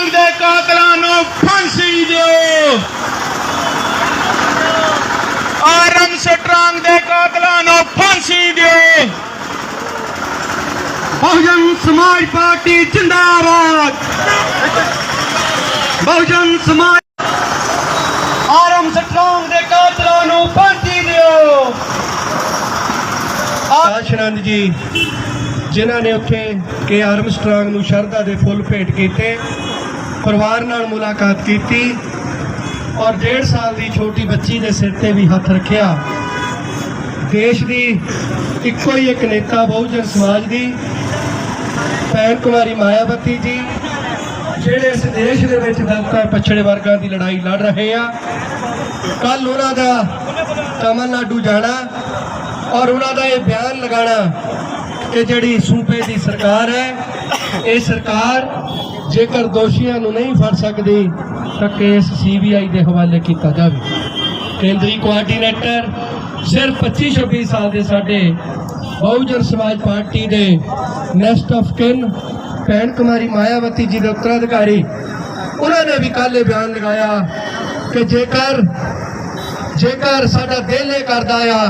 ਕਾਤਲਾਂ ਨੂੰ ਫਾਂਸੀ ਦਿਓ। ਆਰਮ ਸਟਰੰਗ ਦੇ ਕਾਤਲਾਂ ਨੂੰ ਫਾਂਸੀ ਦਿਓ। ਬਹੁਜਨ ਸਮਾਜ ਪਾਰਟੀ ਜਿੰਦਾਬਾਦ। ਬਹੁਜਨ ਸਮਾਜ ਆਰਮ ਸਟਰੋਂਗ ਦੇ ਕਾਤਲਾਂ ਨੂੰ ਫਾਂਸੀ ਦਿਓ। ਆਸ਼ਨੰਦ ਜੀ ਜਿਨ੍ਹਾਂ ਨੇ ਉੱਥੇ ਕੇ ਆਰਮਸਟਰਾਂਗ ਨੂੰ ਸ਼ਰਧਾ ਦੇ ਫੁੱਲ ਭੇਟ ਕੀਤੇ ਪਰਿਵਾਰ ਨਾਲ ਮੁਲਾਕਾਤ ਕੀਤੀ ਔਰ ਡੇਢ ਸਾਲ ਦੀ ਛੋਟੀ ਬੱਚੀ ਦੇ ਸਿਰ ਤੇ ਵੀ ਹੱਥ ਰੱਖਿਆ। ਦੇਸ਼ ਦੀ ਇੱਕੋ ਹੀ ਇੱਕ ਨੇਤਾ, ਬਹੁਜਨ ਸਮਾਜ ਦੀ, ਭੈਣ ਕੁਮਾਰੀ ਮਾਇਆਵਤੀ ਜੀ, ਜਿਹੜੇ ਇਸ ਦੇਸ਼ ਦੇ ਵਿੱਚ ਦਲਿਤਾਂ ਪਛੜੇ ਵਰਗਾਂ ਦੀ ਲੜਾਈ ਲੜ ਰਹੇ ਆ। ਕੱਲ ਉਹਨਾਂ ਦਾ ਤਮਿਲਨਾਡੂ ਜਾਣਾ ਔਰ ਉਹਨਾਂ ਦਾ ਇਹ ਬਿਆਨ ਲਗਾਣਾ ਕਿ ਜਿਹੜੀ ਸੂਬੇ ਦੀ ਸਰਕਾਰ ਹੈ ਇਹ ਸਰਕਾਰ ਜੇਕਰ ਦੋਸ਼ੀਆਂ ਨੂੰ ਨਹੀਂ ਫੜ ਸਕਦੀ, ਤਾਂ ਕੇਸ ਸੀਬੀਆਈ ਦੇ ਹਵਾਲੇ ਕੀਤਾ ਜਾਵੇ। ਕੇਂਦਰੀ ਕੋਆਰਡੀਨੇਟਰ ਸਿਰਫ 25 26 ਸਾਲ ਦੇ ਸਾਡੇ ਬਹੁਜਨ ਸਮਾਜ ਪਾਰਟੀ ਦੇ ਨੈਸਟ ਆਫ ਕਿਨ ਭੈਣ ਕੁਮਾਰੀ ਮਾਇਆਵਤੀ ਜੀ ਦੇ ਉੱਤਰਾਧਿਕਾਰੀ, ਉਹਨਾਂ ਨੇ ਵੀ ਕੱਲ੍ਹ ਇਹ ਬਿਆਨ ਲਗਾਇਆ ਕਿ ਜੇਕਰ ਜੇਕਰ ਸਾਡਾ ਦਿਲ ਇਹ ਕਰਦਾ ਆ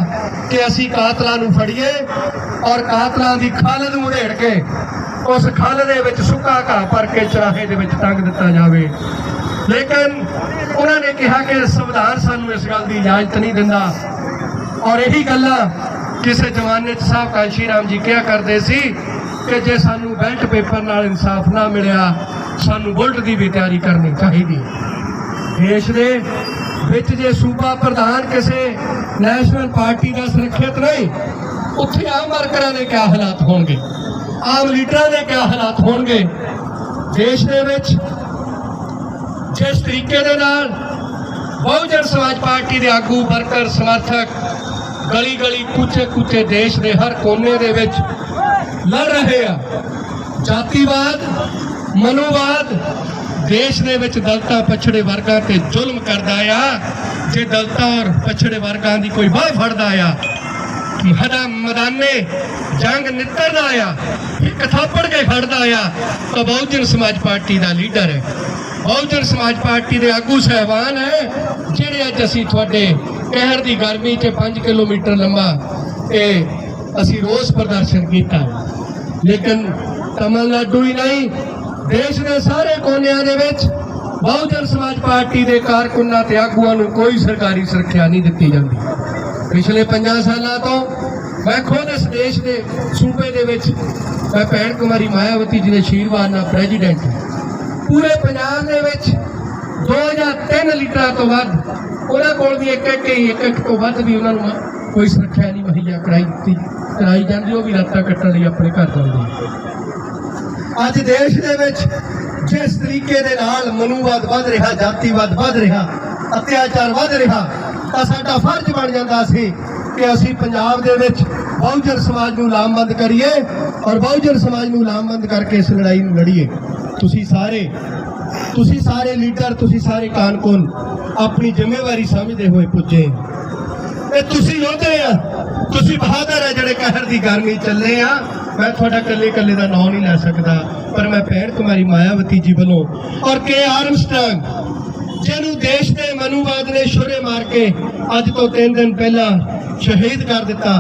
ਕਿ ਅਸੀਂ ਕਾਤਲਾਂ ਨੂੰ ਫੜੀਏ ਔਰ ਕਾਤਲਾਂ ਦੀ ਖੱਲ ਨੂੰ ਉਧੇੜ ਕੇ ਉਸ ਖੱਲ ਦੇ ਵਿੱਚ ਸੁੱਕਾ ਘਾਹ ਭਰ ਕੇ ਚਰਾਹੇ ਦੇ ਵਿੱਚ ਟੰਗ ਦਿੱਤਾ ਜਾਵੇ। ਲੇਕਿਨ ਉਹਨਾਂ ਨੇ ਕਿਹਾ ਕਿ ਸੰਵਿਧਾਨ ਸਾਨੂੰ ਇਸ ਗੱਲ ਦੀ ਇਜਾਜ਼ਤ ਨਹੀਂ ਦਿੰਦਾ। ਔਰ ਇਹੀ ਗੱਲਾਂ ਕਿਸੇ ਜ਼ਮਾਨੇ 'ਚ ਸਾਹਿਬ ਕਾਂਸ਼ੀ ਰਾਮ ਜੀ ਕਿਹਾ ਕਰਦੇ ਸੀ ਕਿ ਜੇ ਸਾਨੂੰ ਬੈਲਟ ਪੇਪਰ ਨਾਲ ਇਨਸਾਫ ਨਾ ਮਿਲਿਆ, ਸਾਨੂੰ ਬੁਲਟ ਦੀ ਵੀ ਤਿਆਰੀ ਕਰਨੀ ਚਾਹੀਦੀ। ਦੇਸ਼ ਦੇ ਵਿੱਚ ਜੇ ਸੂਬਾ ਪ੍ਰਧਾਨ ਕਿਸੇ ਨੈਸ਼ਨਲ ਪਾਰਟੀ ਦਾ ਸੁਰੱਖਿਅਤ ਨਹੀਂ, ਉੱਥੇ ਆਮ ਵਰਕਰਾਂ ਦੇ ਕਿਆ ਹਾਲਾਤ ਹੋਣਗੇ? ਆਮ ਲੀਡਰਾਂ ਦੇ ਕਿਆ ਹਾਲਾਤ ਹੋਣਗੇ? ਦੇਸ਼ ਦੇ ਵਿੱਚ ਜਿਸ ਤਰੀਕੇ ਦੇ ਨਾਲ ਬਹੁਜਨ ਸਮਾਜ ਪਾਰਟੀ ਦੇ ਆਗੂ, ਵਰਕਰ, ਸਮਰਥਕ ਗਲੀ ਗਲੀ ਕੁਚੇ ਕੁਚੇ ਦੇਸ਼ ਦੇ ਹਰ ਕੋਨੇ ਦੇ ਵਿੱਚ ਲੜ ਰਹੇ ਆ। ਜਾਤੀਵਾਦ, ਮਨੋਵਾਦ ਦੇਸ਼ ਦੇ ਵਿੱਚ ਦਲਤਾ ਪਛੜੇ ਵਰਗਾਂ ਤੇ ਜ਼ੁਲਮ ਕਰਦਾ ਆ। ਜੇ ਦਲਤਾ ਔਰ ਪਛੜੇ ਵਰਗਾਂ ਦੀ ਕੋਈ ਬਾਹ ਫੜਦਾ ਆ ਮਦਾ ਮਦਾਨੇ ਜੰਗ ਨਿੱਤਰਦਾ ਆ ਇੱਕ ਥਾਪੜ ਕੇ ਖੜਦਾ ਆ ਤਾਂ ਬਹੁਜਨ ਸਮਾਜ ਪਾਰਟੀ ਦਾ ਲੀਡਰ ਹੈ। ਬਹੁਜਨ ਸਮਾਜ ਪਾਰਟੀ ਦੇ ਆਗੂ ਸਹਿਬਾਨ ਹੈ, ਜਿਹੜੇ ਅੱਜ ਅਸੀਂ ਤੁਹਾਡੇ ਕਹਿਰ ਦੀ ਗਰਮੀ 'ਚ 5 ਕਿਲੋਮੀਟਰ ਲੰਬਾ ਇਹ ਅਸੀਂ ਰੋਸ ਪ੍ਰਦਰਸ਼ਨ ਕੀਤਾ ਲੇਕਿਨ ਤਮਿਲਨਾਡੂ ਹੀ ਨਹੀਂ, ਦੇਸ਼ ਦੇ ਸਾਰੇ ਕੋਨਿਆਂ ਦੇ ਵਿੱਚ ਬਹੁਜਨ ਸਮਾਜ ਪਾਰਟੀ ਦੇ ਕਾਰਕੁਨਾਂ ਤੇ ਆਗੂਆਂ ਨੂੰ ਕੋਈ ਸਰਕਾਰੀ ਸੁਰੱਖਿਆ ਨਹੀਂ ਦਿੱਤੀ ਜਾਂਦੀ। ਪਿਛਲੇ 50 ਸਾਲਾਂ ਤੋਂ ਮੈਂ ਖੁਦ ਇਸ ਦੇਸ਼ ਦੇ ਸੂਬੇ ਦੇ ਵਿੱਚ, ਮੈਂ ਭੈਣ ਕੁਮਾਰੀ ਮਾਇਆਵਤੀ ਜੀ ਦੇ ਆਸ਼ੀਰਵਾਦ ਨਾਲ ਪ੍ਰੈਜ਼ੀਡੈਂਟ ਹਾਂ। ਪੂਰੇ ਪੰਜਾਬ ਦੇ ਵਿੱਚ 2003 ਲੀਟਰਾਂ ਤੋਂ ਵੱਧ, ਉਹਨਾਂ ਕੋਲ ਵੀ ਇੱਕ ਇੱਕ ਹੀ, ਇੱਕ ਇੱਕ ਤੋਂ ਵੱਧ ਵੀ ਉਹਨਾਂ ਨੂੰ ਕੋਈ ਸੁਰੱਖਿਆ ਨਹੀਂ ਮੁਹੱਈਆ ਕਰਾਈ ਦਿੱਤੀ। ਕਰਾਈ ਜਾਂਦੀ, ਉਹ ਵੀ ਰਾਤਾਂ ਕੱਟਣ ਲਈ ਆਪਣੇ ਘਰ ਜਾਂਦੇ ਅੱਜ ਦੇਸ਼ ਦੇ ਵਿੱਚ ਜਿਸ ਤਰੀਕੇ ਦੇ ਨਾਲ ਮਨੂਵਾਦ ਵੱਧ ਰਿਹਾ, ਜਾਤੀਵਾਦ ਵੱਧ ਰਿਹਾ, ਅਤਿਆਚਾਰ ਵੱਧ ਰਿਹਾ, ਤਾਂ ਸਾਡਾ ਫਰਜ਼ ਬਣ ਜਾਂਦਾ ਸੀ ਕਿ ਅਸੀਂ ਪੰਜਾਬ ਦੇ ਵਿੱਚ ਬਹੁਜਨ ਸਮਾਜ ਨੂੰ ਲਾਮਬੰਦ ਕਰੀਏ ਔਰ ਬਹੁਜਨ ਸਮਾਜ ਨੂੰ ਲਾਮਬੰਦ ਕਰਕੇ ਇਸ ਲੜਾਈ ਨੂੰ ਲੜੀਏ। ਤੁਸੀਂ ਸਾਰੇ ਤੁਸੀਂ ਸਾਰੇ ਲੀਡਰ, ਤੁਸੀਂ ਸਾਰੇ ਕਾਨਕੁਨ ਆਪਣੀ ਜ਼ਿੰਮੇਵਾਰੀ ਸਮਝਦੇ ਹੋਏ ਪੁੱਜੇ। ਇਹ ਤੁਸੀਂ ਯੋਧੇ ਆ। ਤੁਸੀਂ ਬਹਾਦਰ ਆ ਜਿਹੜੇ ਕਹਿਰ ਦੀ ਗਰਮੀ ਚੱਲੇ ਆ। ਮੈਂ ਤੁਹਾਡਾ ਕੱਲੇ ਕੱਲੇ ਦਾ ਨਾਮ ਨਹੀਂ ਲੈ ਸਕਦਾ, ਪਰ ਮੈਂ ਭੈਣ ਕੁਮਾਰੀ ਮਾਇਆਵਤੀ ਜੀ ਵੱਲੋਂ ਔਰ ਕੇ ਆਰਮਸਟਾਂਗ ਜਿਹਨੂੰ ਦੇਸ਼ ਦੇ ਮਨੂਵਾਦ ਨੇ ਛੁਰੇ ਮਾਰ ਕੇ ਅੱਜ ਤੋਂ 3 ਦਿਨ ਪਹਿਲਾਂ ਸ਼ਹੀਦ ਕਰ ਦਿੱਤਾ।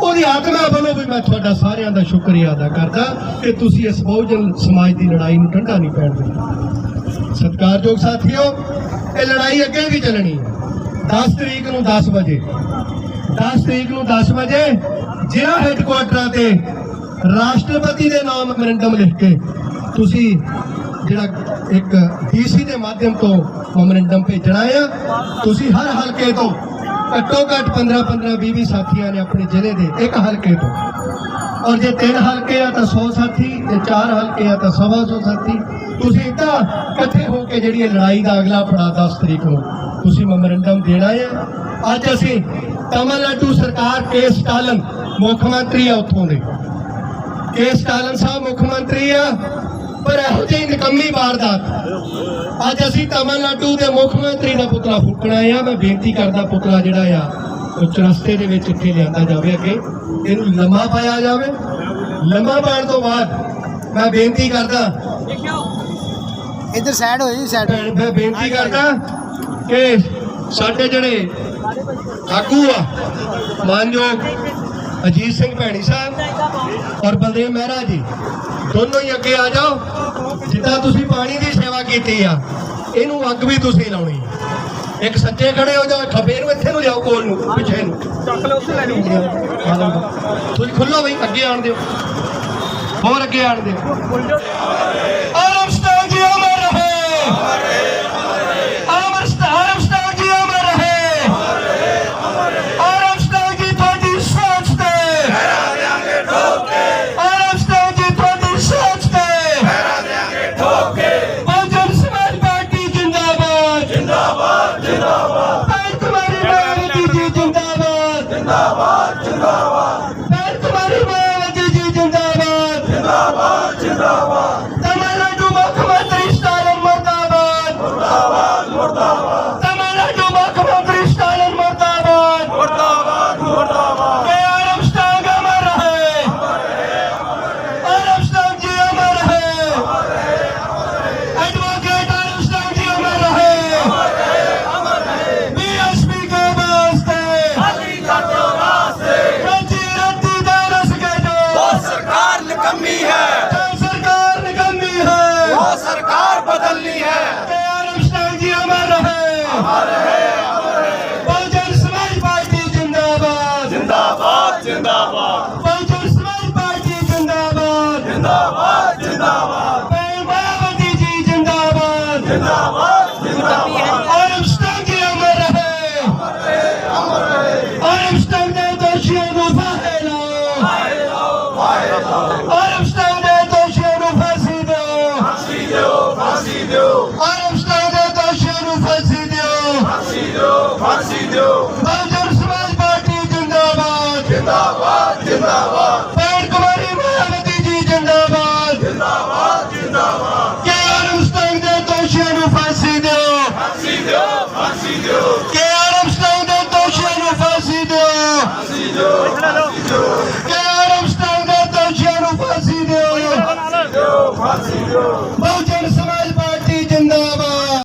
ਉਹਦੀ ਆਤਮਾ ਵੱਲੋਂ ਵੀ ਮੈਂ ਤੁਹਾਡਾ ਸਾਰਿਆਂ ਦਾ ਸ਼ੁਕਰੀਆ ਅਦਾ ਕਰਦਾ ਕਿ ਤੁਸੀਂ ਇਸ ਬਹੁਜਨ ਸਮਾਜ ਦੀ ਲੜਾਈ ਨੂੰ ਠੰਡਾ ਨਹੀਂ ਪੈਣ ਦਿੱਤਾ। ਸਤਿਕਾਰਯੋਗ ਸਾਥੀਓ, ਇਹ ਲੜਾਈ ਅੱਗੇ ਵੀ ਚੱਲਣੀ ਹੈ। 10 ਤਰੀਕ ਨੂੰ 10 ਵਜੇ। 10 ਤਰੀਕ ਨੂੰ 10 ਵਜੇ ਜ਼ਿਲ੍ਹਾ ਹੈੱਡਕੁਆਟਰਾਂ ਤੇ ਰਾਸ਼ਟਰਪਤੀ ਦੇ ਨਾਮ ਮੈਮੋਰੰਡਮ ਲਿਖ ਕੇ ਤੁਸੀਂ ਜਿਹੜਾ ਇੱਕ ਡੀਸੀ ਦੇ ਮਾਧਿਅਮ ਤੋਂ ਮੈਮੋਰੰਡਮ ਭੇਜਣਾ ਆ। ਤੁਸੀਂ ਹਰ ਹਲਕੇ ਤੋਂ ਘੱਟੋ ਘੱਟ 15 15 20 20 ਸਾਥੀਆਂ ਨੇ ਆਪਣੇ ਜ਼ਿਲ੍ਹੇ ਦੇ ਇੱਕ ਹਲਕੇ ਤੋਂ। ਔਰ ਜੇ ਤਿੰਨ ਹਲਕੇ ਆ ਤਾਂ 100 ਸਾਥੀ ਤੇ ਚਾਰ ਹਲਕੇ ਆ ਤਾਂ ਸਵਾ ਸੌ ਸਾਥੀ। ਤੁਸੀਂ ਤਾਂ ਇਕੱਠੇ ਹੋ ਕੇ ਜਿਹੜੀ ਲੜਾਈ ਦਾ ਅਗਲਾ ਪੜਾਅ 10 ਤਰੀਕ ਨੂੰ ਤੁਸੀਂ ਮੈਮੋਰੰਡਮ ਦੇਣਾ ਹੈ। ਅੱਜ ਅਸੀਂ ਤਮਿਲਨਾਡੂ ਸਰਕਾਰ ਕੇ ਸਟਾਲਨ ਮੁੱਖ ਮੰਤਰੀ ਆ ਉੱਥੋਂ ਦੇ। ਕੇ ਸਟਾਲਨ ਸਾਹਿਬ ਮੁੱਖ ਮੰਤਰੀ ਆ। ਪਰ ਇਹੋ ਜਿਹੀ ਨਿਕੰਮੀ ਵਾਰਦਾਤ ਅੱਜ ਅਸੀਂ ਤਾਮਿਲਨਾਡੂ ਦੇ ਮੁੱਖ ਮੰਤਰੀ ਦਾ ਪੁਤਲਾ ਫੁੱਕਣਾ ਆ ਮੈਂ ਬੇਨਤੀ ਕਰਦਾ ਪੁਤਲਾ ਜਿਹੜਾ ਆ ਉਹ ਚਰਸਤੇ ਦੇ ਵਿੱਚ ਉੱਥੇ ਲਿਆਂਦਾ ਜਾਵੇ ਅੱਗੇ। ਇਹਨੂੰ ਲੰਮਾ ਪਾਇਆ ਜਾਵੇ। ਲੰਮਾ ਪਾਉਣ ਤੋਂ ਬਾਅਦ ਮੈਂ ਬੇਨਤੀ ਕਰਦਾ ਇੱਧਰ ਸਾਈਡ ਹੋ ਜੀ ਸਾਈਡ ਮੈਂ ਬੇਨਤੀ ਕਰਦਾ ਕਿ ਸਾਡੇ ਜਿਹੜੇ ਆਗੂ ਆ ਮਾਨਯੋਗ ਅਜੀਤ ਸਿੰਘ ਭੈਣੀ ਸਾਹਿਬ ਔਰ ਬਲਦੇਵ ਮਹਿਰਾ ਜੀ ਦੋਨੋਂ ਹੀ ਅੱਗੇ ਆ ਜਾਓ। ਜਿੱਦਾਂ ਤੁਸੀਂ ਪਾਣੀ ਦੀ ਸੇਵਾ ਕੀਤੀ ਆ ਇਹਨੂੰ ਅੱਗ ਵੀ ਤੁਸੀਂ ਲਾਉਣੀ ਹੈ ਇੱਕ ਸੱਜੇ ਖੜੇ ਹੋ ਜਾਓ ਖੱਬੇ ਨੂੰ ਇੱਥੇ ਨੂੰ ਲਿਆਓ ਕੋਲ ਨੂੰ ਪਿੱਛੇ ਨੂੰ। ਚੱਕ ਲਓ ਉੱਥੇ ਲੈ ਲਓ ਤੁਸੀਂ ਖੁੱਲੋ ਬਈ ਅੱਗੇ ਆਣ ਦਿਓ। ਹੋਰ ਅੱਗੇ ਆਣ ਦਿਓ। Yarımstan Doğuşan'ı fasido. Yarımstan Doğuşan'ı fasido. Fasido. Fasido.